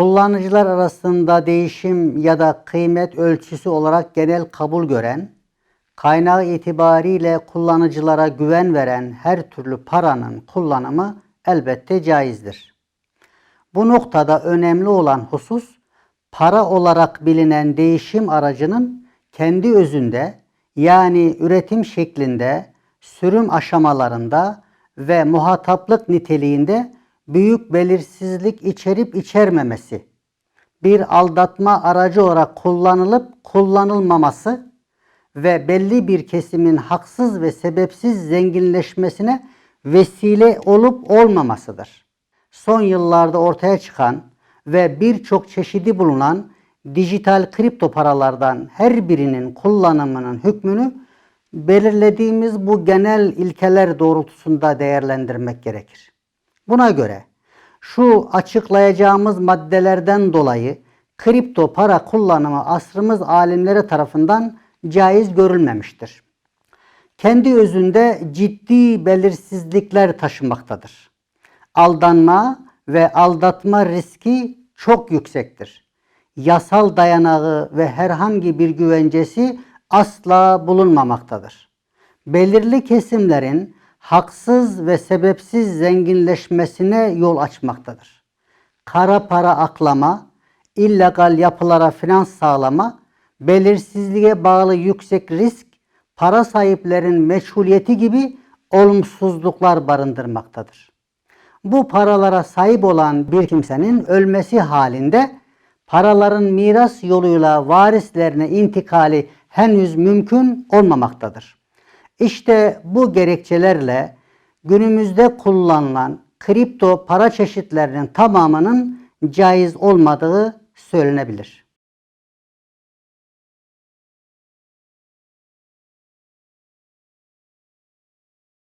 kullanıcılar arasında değişim ya da kıymet ölçüsü olarak genel kabul gören, kaynağı itibariyle kullanıcılara güven veren her türlü paranın kullanımı elbette caizdir. Bu noktada önemli olan husus para olarak bilinen değişim aracının kendi özünde yani üretim şeklinde, sürüm aşamalarında ve muhataplık niteliğinde büyük belirsizlik içerip içermemesi, bir aldatma aracı olarak kullanılıp kullanılmaması ve belli bir kesimin haksız ve sebepsiz zenginleşmesine vesile olup olmamasıdır. Son yıllarda ortaya çıkan ve birçok çeşidi bulunan dijital kripto paralardan her birinin kullanımının hükmünü belirlediğimiz bu genel ilkeler doğrultusunda değerlendirmek gerekir. Buna göre şu açıklayacağımız maddelerden dolayı kripto para kullanımı asrımız alimleri tarafından caiz görülmemiştir. Kendi özünde ciddi belirsizlikler taşımaktadır. Aldanma ve aldatma riski çok yüksektir. Yasal dayanağı ve herhangi bir güvencesi asla bulunmamaktadır. Belirli kesimlerin haksız ve sebepsiz zenginleşmesine yol açmaktadır. Kara para aklama, illegal yapılara finans sağlama, belirsizliğe bağlı yüksek risk, para sahiplerin meçhuliyeti gibi olumsuzluklar barındırmaktadır. Bu paralara sahip olan bir kimsenin ölmesi halinde paraların miras yoluyla varislerine intikali henüz mümkün olmamaktadır. İşte bu gerekçelerle günümüzde kullanılan kripto para çeşitlerinin tamamının caiz olmadığı söylenebilir.